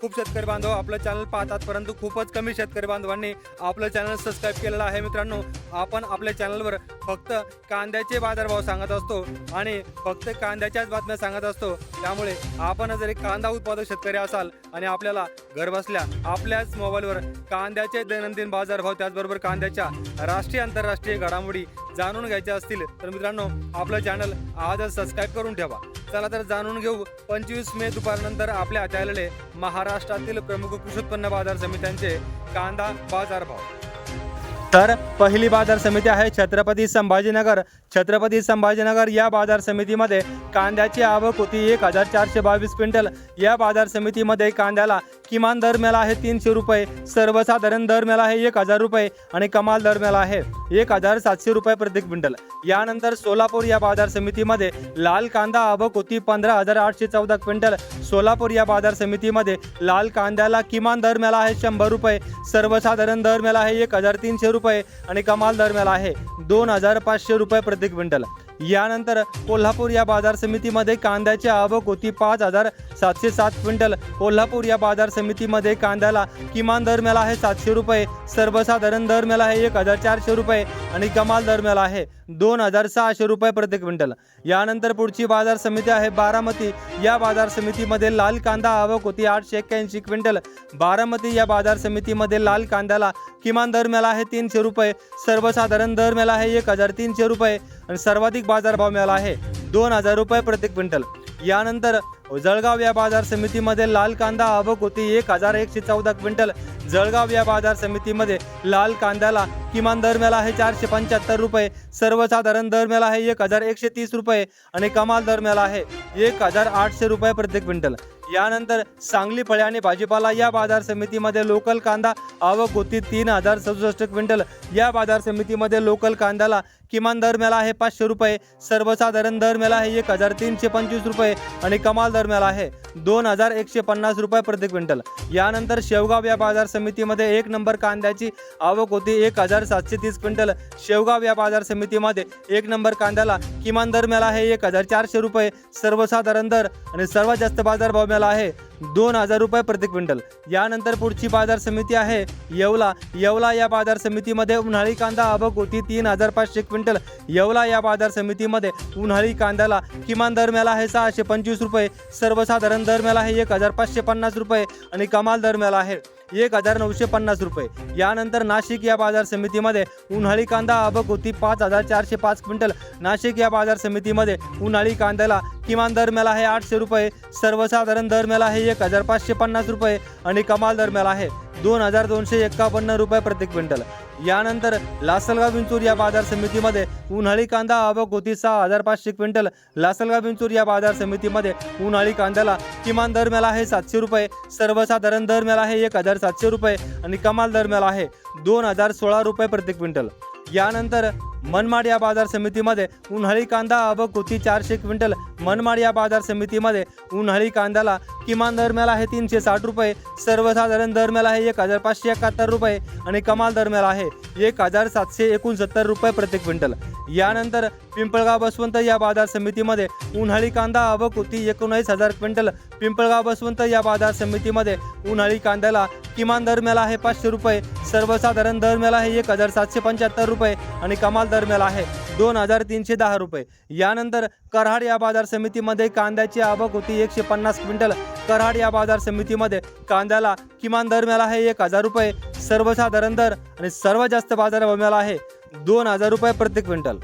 खूप शेतकरी बांधव आपलं चॅनल पाहतात परंतु खूपच कमी शेतकरी बांधवांनी आपलं चॅनल सबस्क्राईब केलेलं आहे. मित्रांनो आपण आपल्या चॅनलवर फक्त कांद्याचे बाजारभाव सांगत असतो आणि फक्त कांद्याच्याच बातम्या सांगत असतो. त्यामुळे आपण जर एक कांदा उत्पादक शेतकरी असाल आणि आपल्याला घरबसल्या आपल्याच मोबाईलवर कांद्याचे दैनंदिन बाजारभाव त्याचबरोबर कांद्याच्या राष्ट्रीय आंतरराष्ट्रीय घडामोडी जाणून घ्यायच्या असतील तर मित्रांनो आपलं चॅनल आजच सबस्क्राईब करून ठेवा. चला तर जाणून घेऊ. पंचवीस मे दुपारनंतर आपल्या आचारले महाराष्ट्रातील प्रमुख कृषी उत्पन्न बाजार समित्यांचे कांदा बाजारभाव. तर पहिली बाजार समिती आहे छत्रपती संभाजीनगर. छत्रपती संभाजीनगर या बाजार समितीमध्ये कांद्याची आवक होती एक हजार चारशे बावीस क्विंटल. या बाजार समितीमध्ये कांद्याला किमान दर मेला आहे तीनशे रुपये सर्वसाधारण दर मेला आहे एक हजार रुपये आणि कमाल दर मेला आहे एक हजार सातशे रुपये प्रति क्विंटल. यानंतर सोलापूर या बाजार समितीमध्ये लाल कांदा आवक होती पंधरा हजार आठशे चौदा क्विंटल. सोलापूर या बाजार समितीमध्ये लाल कांद्याला किमान दर मेला आहे शंभर रुपये सर्वसाधारण दर मेला आहे एक हजार तीनशे रुपये रुपये आणि कमाल दर आहे. दोन हजार पाचशे रुपये प्रति क्विंटल. यानंतर कोल्हापूर या बाजार समितीमध्ये कांद्याची आवक होती पाच हजार सातशे सात क्विंटल. कोल्हापूर या बाजार समितीमध्ये कांद्याला किमान दर मिळाला आहे सातशे रुपये. सर्वसाधारण दर मिळाला आहे एक हजार चारशे रुपये आणि कमाल दर मिळाला आहे दोन हजार सहाशे रुपये प्रति क्विंटल. यानंतर पुढची बाजार समिती आहे बारामती. या बाजार समितीमध्ये लाल कांदा आवक होती आठशे एक्क्याऐंशी क्विंटल. बारामती या बाजार समितीमध्ये लाल कांद्याला किमान दर मिळाला आहे तीनशे रुपये. सर्वसाधारण दर मिळाला आहे एक हजार तीनशे रुपये आणि सर्वाधिक बाजारभाव मिळाला आहे दोन हजार रुपये प्रति क्विंटल. यानंतर जळगाव या बाजार समितीमध्ये लाल कांदा आवक होती. एक हजार एकशे चौदा क्विंटल. जळगाव या बाजार समितीमध्ये लाल कांद्याला किमान दर मिळाला आहे चारशे पंच्याहत्तर रुपये. सर्वसाधारण दर मिळाला आहे एक हजार एकशे तीस रुपये. आणि कमाल दर मिळाला आहे एक हजार आठशे रुपये प्रति क्विंटल. यानंतर सांगली फळे आणि भाजीपाला या बाजार समितीमध्ये लोकल कांदा आवक होती तीन हजार सदुसष्ट क्विंटल. या बाजार समितीमध्ये लोकल कांद्याला किमान दर मिळाला आहे पाचशे रुपये सर्वसाधारण दर मिळाला आहे एक हजार तीनशे पंचवीस रुपये आणि कमाल दर मिळाला आहे दोन हजार एकशे पन्नास रुपये प्रति क्विंटल. यानंतर शेवगाव या बाजार समितीमध्ये एक नंबर कांद्याची आवक होती एक हजार सातशे तीस क्विंटल. शेवगाव या बाजार समितीमध्ये एक नंबर कांद्याला किमान दर मिळाला आहे एक हजार चारशे रुपये सर्वसाधारण दर आणि सर्वात जास्त बाजारभाव क्विंटल आहे. दोन हजार रुपये प्रति क्विंटल. यानंतर पुढची बाजार समिती आहे. येवला येवला या बाजार समितीमध्ये उन्हाळी कांदा आवक होती तीन हजार पाचशे क्विंटल. येवला या बाजार समितीमध्ये उन्हाळी कांद्याला किमान दर मिळाला आहे सहाशे पंचवीस रुपये. सर्वसाधारण दर मिळाला आहे एक हजार पाचशे पन्नास रुपये आणि कमाल दर मिळाला आहे. एक हजार नऊशे पन्नास रुपये. यानंतर नाशिक या बाजार समितीमध्ये उन्हाळी कांदा आवक होती पाच हजार चारशे पाच क्विंटल. नाशिक या बाजार समितीमध्ये उन्हाळी कांद्याला किमान दर मेला आहे आठशे रुपये. सर्वसाधारण दर मेला आहे एक हजार पाचशे पन्नास रुपये आणि कमाल दर मेला आहे दोन हजार दोनशे एक्कावन्न रुपये प्रति क्विंटल. यानंतर लासलगाव विंचूर या बाजार समितीमध्ये उन्हाळी कांदा आवक होती सहा हजार पाचशे क्विंटल. लासलगाव विंचूर या बाजार समितीमध्ये उन्हाळी कांद्याला किमान दर मेला आहे सातशे रुपये सर्वसाधारण दर मेला आहे एक हजार सातशे रुपये आणि कमाल दर मेला आहे दोन हजार सोळा रुपये प्रति क्विंटल. यानंतर मनमाड या बाजार समितीमध्ये उन्हाळी कांदा आवक होती. चारशे क्विंटल मनमाड या बाजार समितीमध्ये उन्हाळी कांद्याला किमान दर आहे तीनशे साठ रुपये. सर्वसाधारण दर आहे एक हजार पाचशे एकाहत्तर रुपये आणि कमाल दर आहे एक हजार सातशे एकोणसत्तर रुपये प्रति क्विंटल. यानंतर पिंपळगाव बसवंत या बाजार समितीमध्ये उन्हाळी कांदा आवक होती. एकोणावीस हजार क्विंटल पिंपळगाव बसवंत या बाजार समितीमध्ये उन्हाळी कांद्याला किमान दर आहे पाचशे रुपये. सर्वसाधारण दर आहे एक हजार सातशे पंच्याहत्तर रुपये आणि कमाल दर दरम्यान आहे. दोन हजार तीनशे दहा रुपये. यानंतर कराड या बाजार समितीमध्ये कांद्याची आवक होती एकशे पन्नास क्विंटल. कराड या बाजार समितीमध्ये कांद्याला किमान दर मिळाला आहे एक हजार रुपये. सर्वसाधारण दर आणि सर्वात जास्त बाजार मिळाला आहे दोन हजार रुपये प्रति क्विंटल.